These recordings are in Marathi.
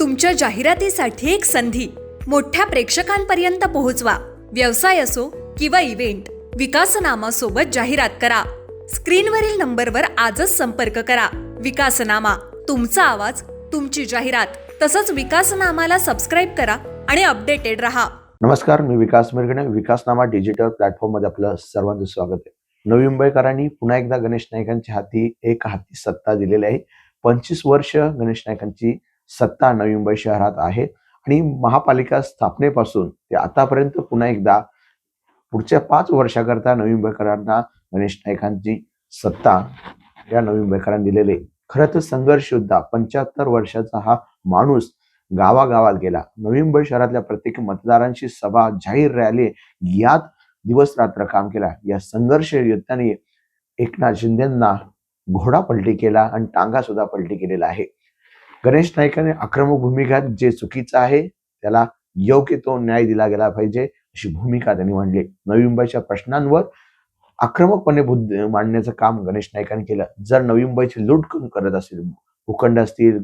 तुमच्या जाहिरातीसाठी एक संधी. मोठ्या प्रेक्षकांपर्यंत पोहोचवा. व्यवसाय असो किंवा इव्हेंट विकासनामा सोबत जाहिरात करा. स्क्रीनवरील नंबरवर आजच संपर्क करा. विकासनामा तुमचा आवाज तुमची जाहिरात तसंच विकासनामाला सबस्क्राईब करा आणि अपडेटेड रहा. नमस्कार मी विकास मिरगणे विकासनामा डिजिटल प्लॅटफॉर्ममध्ये आपलं सर्वांचं स्वागत आहे. नवी मुंबईकरांनी पुन्हा एकदा गणेश नायकांच्या हाती एक हाती सत्ता दिलेली आहे. पंचवीस वर्ष गणेश नायकांची सत्ता नवी मुंबई शहरात आहे. आणि महापालिका स्थापनेपासून ते आतापर्यंत पुन्हा एकदा पुढच्या पाच वर्षाकरता नवी मुंबईकरांना गणेश नाईकांची सत्ता या नवी मुंबईकरांनी दिलेले खरं तर संघर्ष योद्धा पंच्याहत्तर वर्षाचा हा माणूस गावागावात गेला. नवी मुंबई शहरातल्या प्रत्येक मतदारांशी सभा जाहीर रॅली यात दिवस रात्र काम केला. या संघर्ष योद्ध्याने एकनाथ शिंदेना घोडा पलटी केला आणि टांगा सुद्धा पलटी केलेला आहे. गणेश नाईकाने आक्रमक भूमिका जे चुकीचं आहे त्याला योग्य तो न्याय दिला गेला पाहिजे अशी भूमिका त्यांनी मांडली. नवी मुंबईच्या प्रश्नांवर आक्रमकपणे बुद्ध मांडण्याचं काम गणेश नाईकांनी केलं. जर नवी मुंबईची लूट करत असेल भूखंड असतील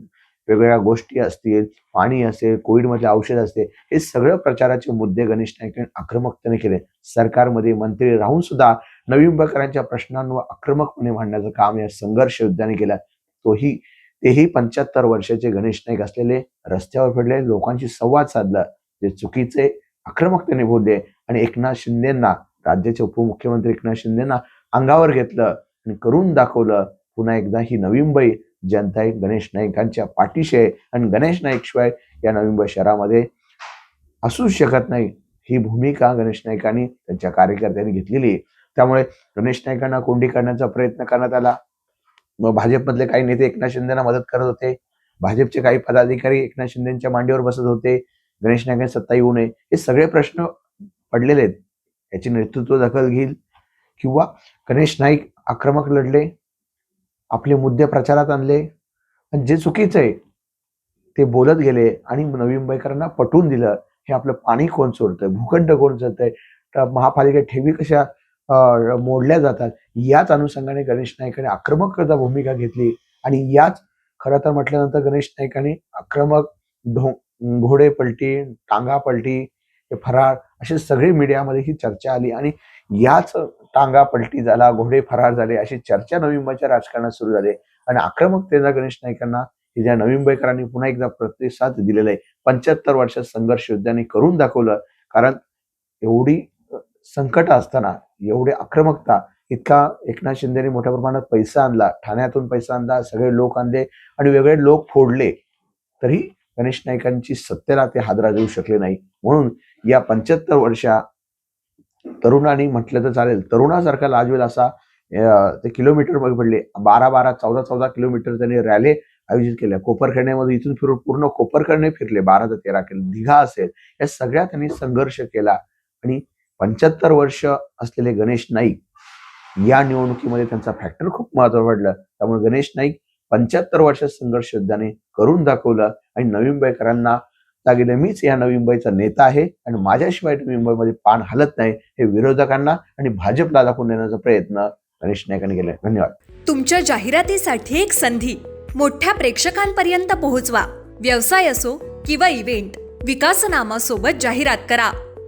वेगवेगळ्या गोष्टी असतील पाणी असेल कोविडमधले औषध असते हे सगळं प्रचाराचे मुद्दे गणेश नाईकांनी आक्रमकतेने केले. सरकारमध्ये मंत्री राहून सुद्धा नवी मुंबईकरांच्या प्रश्नांवर आक्रमकपणे मांडण्याचं काम या संघर्ष युद्धाने केलं. तोही तेही पंच्याहत्तर वर्षाचे गणेश नाईक असलेले रस्त्यावर पडले लोकांशी संवाद साधला जे चुकीचे आक्रमकतेने बोलले आणि एकनाथ शिंदेना राज्याचे उपमुख्यमंत्री एकनाथ शिंदेना अंगावर घेतलं आणि करून दाखवलं. पुन्हा एकदा ही नवी मुंबई जनता एक गणेश नाईकांच्या पाठीशी आहे आणि गणेश नाईक शिवाय या नवी मुंबई शहरामध्ये असूच शकत नाही. ही भूमिका गणेश नाईकांनी त्यांच्या कार्यकर्त्यांनी घेतलेली आहे. त्यामुळे गणेश नाईकांना कोंडी करण्याचा प्रयत्न करण्यात आला. भाजपमधले काही नेते एकनाथ शिंदेना मदत करत होते. भाजपचे काही पदाधिकारी एकनाथ शिंदेच्या मांडीवर बसत होते. गणेश नायकांनी सत्ता येऊ नये. हे सगळे प्रश्न पडलेले आहेत. याची नेतृत्व दखल घेईल किंवा गणेश नाईक आक्रमक लढले आपले मुद्दे प्रचारात आणले आणि जे चुकीचं आहे ते बोलत गेले आणि नवी मुंबईकरांना पटवून दिलं. हे आपलं पाणी कोण सोडतंय? भूखंड कोण सोडतंय? तर महापालिका ठेवी कशा मोडल्या जातात. याच अनुषंगाने गणेश नाईकाने आक्रमक भूमिका घेतली. आणि याच खरं तर म्हटल्यानंतर गणेश नाईकाने आक्रमक ढो घोडे पलटी टांगा पलटी फरार अशी सगळी मीडियामध्ये ही चर्चा आली. आणि याच टांगा पलटी झाला घोडे फरार झाले अशी चर्चा नवी मुंबईच्या राजकारणात सुरू झाली. आणि आक्रमकतेचा गणेश नाईकांना ज्या नवी मुंबईकरांनी पुन्हा एकदा प्रतिसाद दिलेला आहे पंच्याहत्तर वर्षात संघर्ष युद्धाने करून दाखवलं. कारण एवढी संकट असताना एवढी आक्रमकता इतका एकनाथ शिंदेने मोठ्या प्रमाणात पैसा आणला ठाण्यातून पैसा आणला सगळे लोक आणले आणि वेगळे लोक फोडले तरी गणेश नाईकांची सत्तेला ते हादरा देऊ शकले नाही. म्हणून या पंच्याहत्तर वर्षा तरुणांनी म्हटलं तर चालेल. तरुणासारखा लाजवेल असा ते किलोमीटरमध्ये पडले. बारा बारा चौदा चौदा किलोमीटर त्यांनी रॅली आयोजित केल्या. कोपरखड्यामध्ये इथून फिरून पूर्ण कोपरखडणे फिरले. बारा ते तेरा किलो दिघा असेल. या सगळ्या त्यांनी संघर्ष केला आणि पंच्याहत्तर वर्ष असलेले गणेश नाईक या निवडणुकीमध्ये त्यांचा फॅक्टर खूप महत्त्व पडलं त्यामुळे गणेश नाईक पंच्याहत्तर वर्ष संघर्ष योद्ध्याने करून दाखवलं आणि नवी मुंबईकरांना सांगितलं मीच या नवी मुंबईचा नेता आहे आणि माझ्याशिवाय नवी मुंबईमध्ये पान हलत नाही हे विरोधकांना आणि भाजपला दाखवून देण्याचा प्रयत्न गणेश नाईकांनी केला धन्यवाद. तुमच्या जाहिरातीसाठी एक संधी. मोठ्या प्रेक्षकांपर्यंत पोहोचवा. व्यवसाय असो किंवा इव्हेंट विकासनामा सोबत जाहिरात करा.